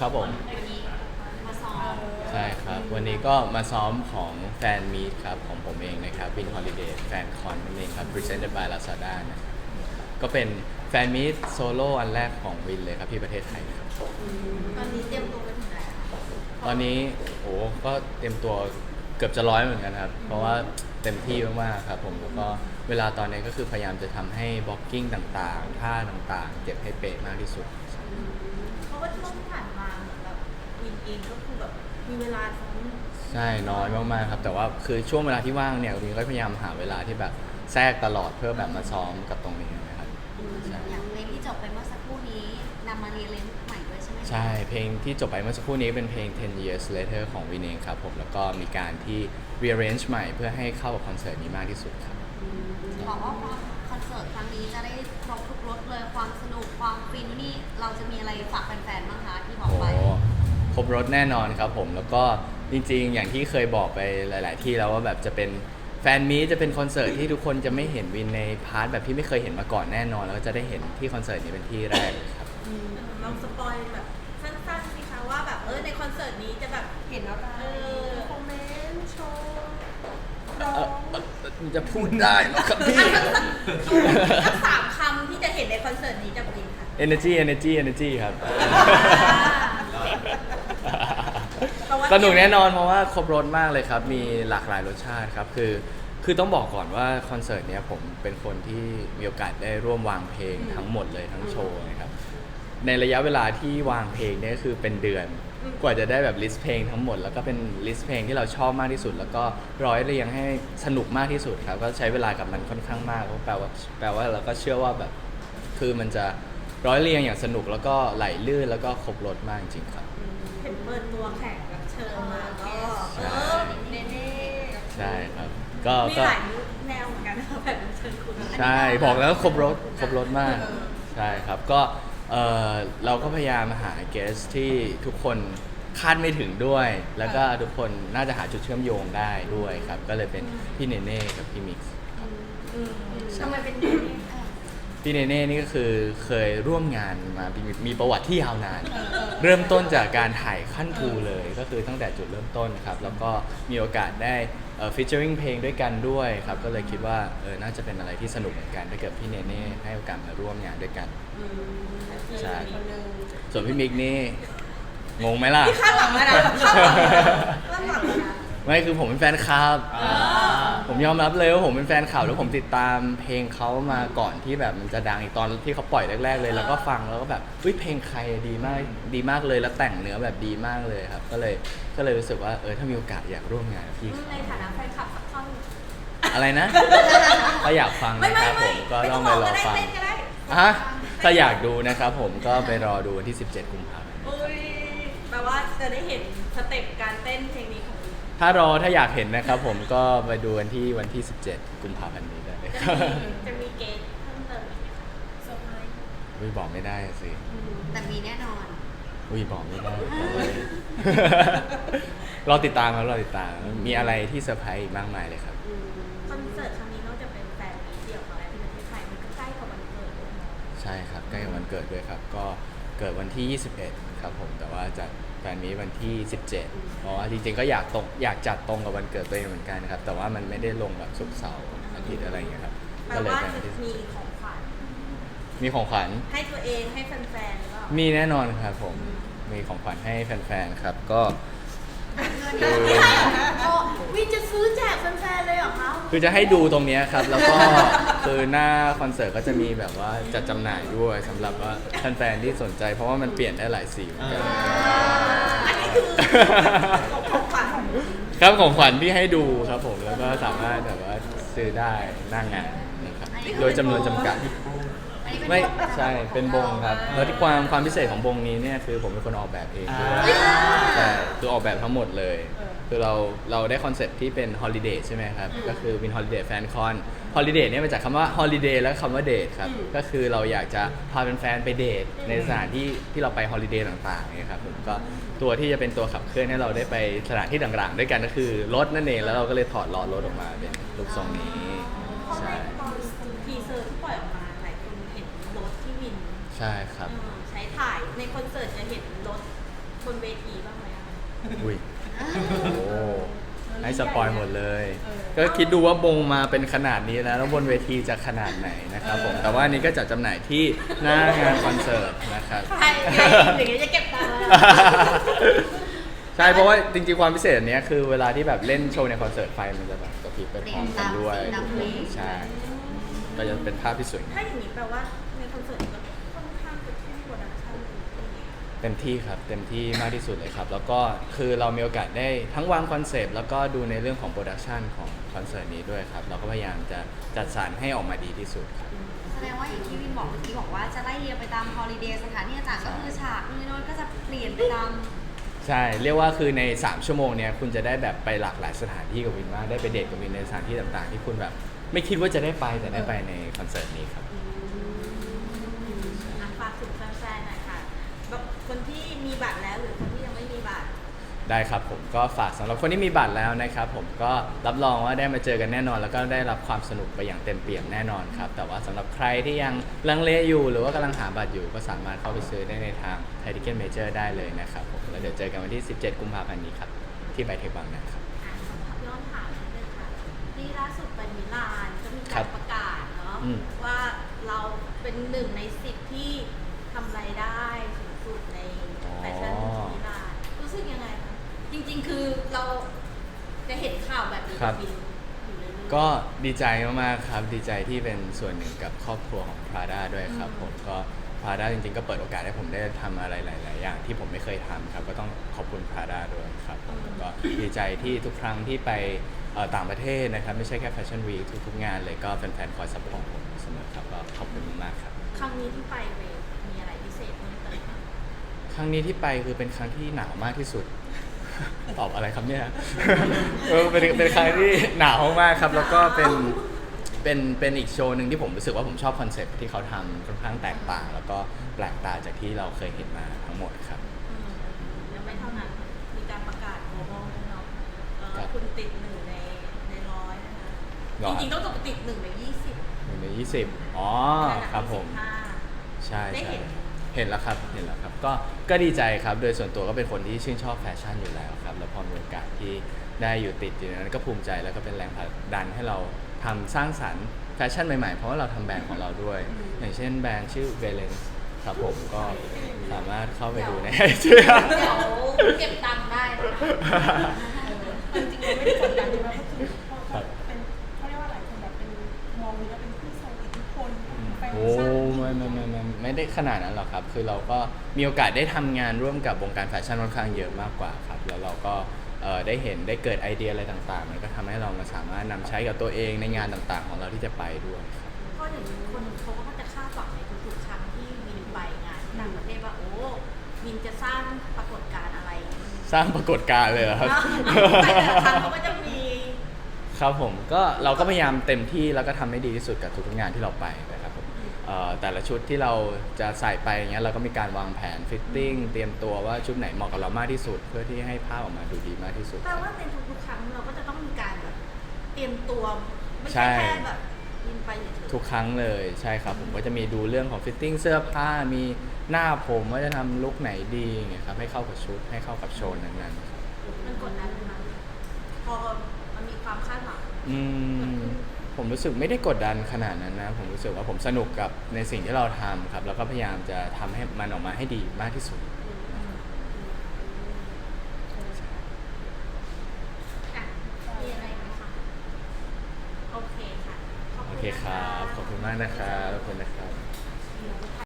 ครับผมวันนี้มาซ้อมใช่ครับ วันนี้ก็มาซ้อมของแฟนมีตครับ ของผมเองนะครับ Win Holiday Fan Con นั่นเองครับ Presented by Lazada นะครับก็เป็นแฟนมีตโซโล่อันแรกของวินเลยครับที่ประเทศไทยครับ ตอนนี้เตรียมตัวไปถึงไหนอะคะตอนนี้โอ้ก็เตรียมตัวเกือบจะร้อยเหมือนกันครับ เพราะว่าเต็มที่มากๆครับผมแล้วก็เวลาตอนนี้ก็คือพยายามจะทำให้บล็อกกิ้งต่างๆท่าต่างๆ เก็บให้เป๊ะมากที่สุด องก็คือแบบมีเวลาซ้อมใช่น้อยมากๆครับ แต่ว่าคือช่วงเวลาที่ว่างเนี่ยวินก็พยายามหาเวลาที่แบบแทรกตลอดเพื่อแบบมาซ้อมกับตรงนี้นะครับ ใช่ อย่างเพลงที่จบไปเมื่อสักครู่นี้นำมาเรียนเล่นใหม่ด้วยใช่ไหมคะใช่เพลงที่จบไปเมื่อสักครู่นี้เป็นเพลง 10 years later ของวินเองครับผมแล้วก็มีการที่ rearrange ใหม่เพื่อให้เข้ากับคอนเสิร์ตนี้มากที่สุดครับบอกว่าความคอนเสิร์ตครั้งนี้จะได้ครบทุกรสเลยความสนุกความฟินนี่เราจะมีอะไรฝากแฟนๆบ้างคะที่บอกโอ้ไป ครบรถแน่นอนครับผมแล้วก็จริง ๆ อย่างที่เคยบอกไปหลาย ๆ ที่แล้วว่าแบบจะเป็นแฟนมีตจะเป็นคอนเสิร์ตที่ทุกคนจะไม่เห็นวินในพาร์ทแบบที่ไม่เคยเห็นมาก่อนแน่นอน แล้วก็จะได้เห็นที่คอนเสิร์ตนี้เป็นที่แรกเลยครับลองสปอยแบบสั้นๆสิคะว่าแบบเออในคอนเสิร์ตนี้จะแบบเห็นอะไรเออคอมเมนต์โชว์ร้อเอ่องเอ่อมันจะพูดได้เหรอครับพี่ทั้งสามคำที่จะเห็นในคอนเสิร์ตนี้จากวินค่ะ energy energy energy ครับ เพราะว่าสนุกแน่นอนเพราะว่าครบรถมากเลยครับ มีหลากหลายรสชาติครับ คือ คือต้องบอกก่อนว่าคอนเสิร์ตเนี้ยผมเป็นคนที่มีโอกาสได้ร่วมวางเพลงทั้งหมดเลยทั้งโชว์นะครับ ในระยะเวลาที่วางเพลงเนี่ยคือเป็นเดือน กว่าจะได้แบบลิสต์เพลงทั้งหมด แล้วก็เป็นลิสต์เพลงที่เราชอบมากที่สุด แล้วก็ร้อยเรียงให้สนุกมากที่สุดครับ ก็ใช้เวลากับมันค่อนข้างมากก็แปลว่าแปลว่าเราก็เชื่อว่าแบบคือมันจะร้อยเรียงอย่างสนุกแล้วก็ไหลลื่นแล้วก็ครบรถมากจริงๆครับ เห็นเปิดตัวแขกรับเชิญมาก็ใช่เออเน่ใช่ครับ ก็ๆมีก็หลายแนวเหมือนกันนะคะแขกรับเชิญคุณใช่บอกแล้วครบรถครบรถมาก ใช่ครับก็เออเราก็พยายามหาเกสที่ทุกคนคาดไม่ถึงด้วย แล้วก็ทุกคนน่าจะหาจุดเชื่อมโยงได้ด้วยครับ ก็เลยเป็นพี่เนเน่กับพี่มิกซ์ อืมทำไมเป็น พี่เนเน่นี่ก็คือเคยร่วมงานมามีมีประวัติที่ยาวนาน เริ่มต้นจากการถ่ายขั้นทูเลย ก็คือตั้งแต่จุดเริ่มต้นครับ แล้วก็มีโอกาสได้ฟิชเจอริงเพลงด้วยกันด้วยครับ ก็เลยคิดว่าเออน่าจะเป็นอะไรที่สนุกเหมือนกันถ้าเกิดพี่เนเน่ให้โอกาสมาร่วมงานด้วยกันใช่ คนหนึ่งส่วนพี่มิกนี่งงไหมล่ะที่คาดหวังอะไรคาดหวังคาดหวังนะ ไม่คือผมเป็นแฟนคลับ ผมยอมรับเลยว่าผมเป็นแฟนข่าวแล้วผมติดตามเพลงเขามาก่อนที่แบบมันจะดังอีกตอนที่เขาปล่อยแรกๆเลย แล้วก็ฟังแล้วก็แบบเฮ้ยเพลงใครดีมากดีมากเลยแล้วแต่งเนื้อแบบดีมากเลยครับ ก็เลยก็เลยรู้สึกว่าเออถ้ามีโอกาสอยากร่วมงานกับพี่เขาในฐานะแฟนคลับสักท่อนอะไรนะ ถ้าอยากฟังไม่นะไม่ครับผไม่มก็ไม่ต้ต้อองงไปบอกรอก็ได้ฟังเต้นก็ได้ฮะถ้าอยากดูนะครับผมก็ไปรอดูวันที่ 17 กุมภาพันธ์ อุ้ยแปลว่าจะได้เห็นสเต็ปการเต้นเพลงนี้ของวิน ถ้ารอถ้าอยากเห็นนะครับผมก็ไปดูกันที่วันที่ 17 กุมภาพันธ์นี้ได้เลยจะครับมีจะมีเกณฑ์เพิ่มเติมอีกไหมคะเซอร์ไพรส์อุ้ยบอกไม่ได้สิแต่มีแน่นอน อุ้ยบอกไม่ได้บอกเลยรอติดตามครับรอติดตาม มีอะไรที่เซอร์ไพรส์อีกมากมายเลยครับ คอนเสิร์ตครั้งนี้นอกจากเป็นแฟนมีเดี่ยวของอะไรที่ประเทศไทยมันก็ใกล้กับวันเกิดด้วยเนาะใช่ครับใกล้กับวันเกิดด้วยครับ ก็ เกิดวันที่ 21 ครับผมแต่ว่าจัดแฟนมีตวันที่ 17 เพราะว่าจริงๆก็อยากตรงอยากจัดตรงกับวันเกิดตัวเองเหมือนกันนะครับแต่ว่ามันไม่ได้ลงแบบศุกร์เสาร์อาทิตย์อะไรอย่างเงี้ยครับแปลก็เลยว่าเป็นวันจะที่มีของขวัญมีของขวัญให้ตัวเองให้แฟนๆหรือเปล่ามีแน่นอนครับผมมีของขวัญให้แฟนๆครับก็ไม่ใช่เหรอคะโอ้ วินจะซื้อแจกแฟนๆเลยเหรอคะคือจะให้ดูตรงเนี้ยครับ แล้วก็ คือหน้าคอนเสิร์ตก็จะมีแบบว่าจัดจำหน่ายด้วยสำหรับว่าแฟนๆที่สนใจ เพราะว่ามันเปลี่ยนได้หลายสีเหมือนกัน อันนี้คือของขวัญครับของขวัญที่ให้ดูครับผมแล้วก็สามารถแบบว่าซื้อได้หน้างานนะครับโดยจำนวนจำกัด อันนี้เป็นไม่พวกใช่เป็นบงครับแล้วที่ความความพิเศษของบงนี้เนี่ยคือผมเป็นคนออกแบบเองด้วยใช่คือออกแบบทั้งหมดเลย คือเราเราได้คอนเซ็ปต์ที่เป็นฮอลิเดย์ใช่ไหมครับ ก็คือวินฮอลิเดย์แฟนคอนฮอลิเดย์เนี่ยมาจากคำว่าฮอลิเดย์และคำว่าเดทครับ ก็คือเราอยากจะพาแฟนๆไปเดทในสถานที่ที่เราไปฮอลิเดย์ต่างๆเนี่ยครับผมก็ตัวที่จะเป็นตัวขับเคลื่อนให้เราได้ไปสถานที่ต่างๆ ด้วยกันก็คือรถนั่นเองแล้วเราก็เลยถอดล้อรถออกมาเป็นรูปทรงนี้ เพราะในใช่ ตอนทีเซอร์ที่ปล่อยออกมาหลายคนเห็นรถที่วินใช่ครับ เออใช้ถ่ายในคอนเสิร์ตจะเห็นรถบนเวทีบ้างไหมอะอุ้ยโอ้ ให้สปอยหมดเลย ก็คิดดูว่าบงมาเป็นขนาดนี้แล้ว แล้วบนเวทีจะขนาดไหนนะครับผม แต่ว่าอันนี้ก็จะจำหน่ายที่หน้างานคอนเสิร์ตนะครับใช่ไงอย่างเงี้ยจะเก็บตังค์แล้วใช่เพราะว่าจริงๆความพิเศษอันเนี้ยคือเวลาที่แบบเล่นโชว์ในคอนเสิร์ตไฟมันจะแบบกระพริบไปพร้อมกันด้วยตามเพลงใช่ก็จะเป็นภาพที่สวยงาม ถ้าอย่างนี้แปลว่าในคอนเสิร์ตก็ค่อนข้างจะทุ่มโปรดักชั่นอย่าง เงี้ยเต็มที่ครับเต็มที่มากที่สุดเลยครับ แล้วก็คือเรามีโอกาสได้ทั้งวางคอนเซปต์แล้วก็ดูในเรื่องของโปรดักชันของคอนเสิร์ตนี้ด้วยครับ เราก็พยายามจะจัดสรรให้ออกมาดีที่สุดครับ แสดงว่าอย่างที่วินบอกเมื่อกี้บอกว่าจะไล่เรียงไปตามฮอลิเดย์สถานที่ต่างๆก็คือฉากนี่โน้นก็จะเปลี่ยนไปตาม ใช่ เรียกว่าคือใน 3 ชั่วโมงเนี้ยคุณจะได้แบบไปหลากหลายสถานที่กับวินมากได้ไปเดทกับวินในสถานที่ต่างๆ ที่คุณแบบไม่คิดว่าจะได้ไปแต่ได้ไปในคอนเสิร์ตนี้ครับ อะฝากถึงแฟนๆหน่อยค่ะแบบ คนที่มีบัตรแล้วหรือคนที่ยังไม่มีบัตร ได้ครับผมก็ฝากสำหรับคนที่มีบัตรแล้วนะครับ ผมก็รับรองว่าได้มาเจอกันแน่นอน แล้วก็ได้รับความสนุกไปอย่างเต็มเปี่ยมแน่นอนครับ แต่ว่าสำหรับใครที่ยังลังเลอยู่ หรือว่ากำลังหาบัตรอยู่ก็สามารถเข้าไปซื้อได้ในทางไทยทิเก็ตเมเจอร์ได้เลยนะครับผมแล้วเดี๋ยวเจอกันวันที่ 17 กุมภาพันธ์นี้ครับที่ไบเทคบางนาครับ อะย้อนถามนิดนึงค่ะที่ล่าสุดไปมิลานก็มีครัการบประกาศเนาะอืม ว่าเราเป็นหนึ่งในสิบที่ทำรายได้สูง สุดในแฟชั่นมิลานรู้สึกยังไงคะจริงๆคือเราจะเห็นข่าวแบบนี้ครับบินอยู่เรื่อยๆก็ดีใจมากๆครับดีใจที่เป็นส่วนหนึ่งกับครอบครัวของ Prada ด้วยครับอืมผมก็ Prada จริงๆ ก็เปิดโอกาสให้ผมได้ทำอะไรหลาย ๆ อย่างที่ผมไม่เคยทำครับก็ต้องขอบคุณ Prada ด้วยครับผมแล้วก็ดีใจที่ทุกครั้งที่ไปเอ่อต่างประเทศนะครับ ไม่ใช่แค่ Fashion Week ทุกๆงานเลยก็แฟนๆคอยซัพพอร์ตผมเสมอครับก็ขอบคุณมากๆครับ ครั้งนี้ที่ไปเวย์มีอะไรพิเศษเพิ่มเติมไหม ครั้งนี้ที่ไปคือเป็นครั้งที่หนาวมากที่สุด ตอบอะไรครับเนี่ย เออเป็นเป็นครั้งที่หนาวมากครับ แล้วก็เป็นเป็นเป็นอีกโชว์หนึ่งที่ผมรู้สึกว่าผมชอบคอนเซ็ปต์ที่เขาทำค่อนข้างแตกต่าง แล้วก็แปลกตาจากที่เราเคยเห็นมาทั้งหมดครับอืมยังไม่เท่านั้น มีการประกาศโกลบอลด้วยเนาะเอ่อครับ คุณติดหนึ่งในในร้อยนะคะหรอจริงๆต้องตกติดหนึ่งในยี่สิบหนึ่งในยี่สิบอ๋อครับผม ใช่ได้ใช่ เห็น เห็นแล้วครับเห็นแล้วครับก็ก็ดีใจครับ โดยส่วนตัวก็เป็นคนที่ชื่นชอบแฟชั่นอยู่แล้วครับ แล้วพอมีโอกาสที่ได้อยู่ติดอยู่ในนั้นก็ภูมิใจแล้วก็เป็นแรงผลักดันให้เราทำสร้างสรรค์แฟชั่นใหม่ๆ เพราะว่าเราทำแบรนด์ของเราด้วย อย่างเช่นแบรนด์ชื่อ v a l e n c e ครับผมก็สามารถเข้าไปดูในไอจีเดี๋ยวเก็บตังค์ได้นะคะ จริงๆเราไม่ได้กดดันใช่ไหมก็คือพอครัเขาบเป็ อ้ชั่นไม่ไม่ไม่ไม่ไม่ได้ขนาดนั้นหรอกครับ คือเราก็มีโอกาสได้ทำงานร่วมกับวงการแฟชั่นค่อนข้างเยอะมากกว่าครับ แล้วเราก็เอ่อได้เห็นได้เกิดไอเดียอะไรต่างๆ มันก็ทำให้เรามาสามารถนำใช้กับตัวเองในงานต่างๆ ของเราที่จะไปด้วยครับ เพราะอย่างนี้คนเขาก็จะคาดหวังในทุกๆครั้งที่มินไปงานต่างประเทศว่าโอ้มินจะสร้างปรากฏการณ์อะไรสร้างปรากฏการณ์เลยเหรอครับ เนาะแต่ละครั้งเขาก็จะมี ครับผมก็เราก็พยายามเต็มที่แล้วก็ทำให้ดีที่สุดกับทุกๆงานที่เราไป แต่ละชุดที่เราจะใส่ไปอย่างเงี้ยเราก็มีการวางแผนฟิตติ้งเตรียมตัวว่าชุดไหนเหมาะกับเรามากที่สุด เพื่อที่ให้ภาพออกมาดูดีมากที่สุด แปลว่าในทุกๆครั้งเราก็จะต้องมีการแบบเตรียมตัวไม่ใช่ใช่แค่แบบมินไปเฉยๆทุกครั้งเลยใช่ครับ ผมก็จะมีดูเรื่องของฟิตติ้งเสื้อผ้ามีหน้าผมว่าจะทำลุคไหนดีอย่างเงี้ยครับให้เข้ากับชุดให้เข้ากับโชว์นั้นๆครับมันกดดันเลยนะพอมันมีความคาดหวังอืม ผมรู้สึกไม่ได้กดดันขนาดนั้นนะ ผมรู้สึกว่าผมสนุกกับในสิ่งที่เราทำครับ แล้วก็พยายามจะทำให้มันออกมาให้ดีมากที่สุด อะมีอะไรไหมคะโอเคค่ะขอบโอณเคครับนะะขอบคุณมากนะครับขอบคุณนะครับ